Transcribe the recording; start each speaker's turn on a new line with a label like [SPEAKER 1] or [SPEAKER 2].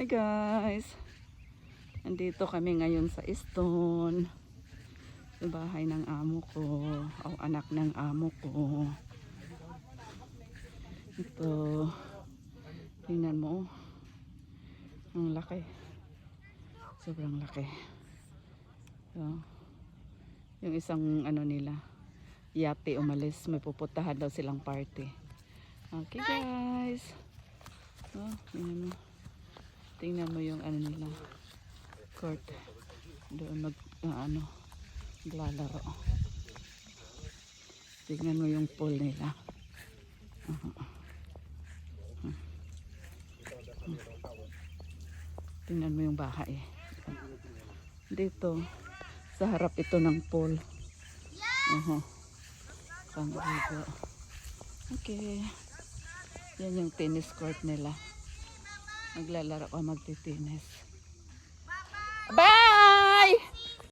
[SPEAKER 1] Hi guys! Nandito kami ngayon sa Stone. Sa bahay ng amo ko. O anak ng amo ko. Ito. Tingnan mo. oh. Ang laki. Sobrang laki. So, yung isang ano nila. Yate umalis. May pupuntahan daw silang party. Okay guys. Oh, tingnan mo. Tingnan mo yung ano nila. Court. Doon mag, ah, ano, maglalaro. Tingnan mo yung pool nila. Hmm. Hmm. Tingnan mo yung bahay. Dito, sa harap ito ng pool. Uh-huh. Pangrigo. Okay. Yan yung tennis court nila. Maglalaro ka magtitinis.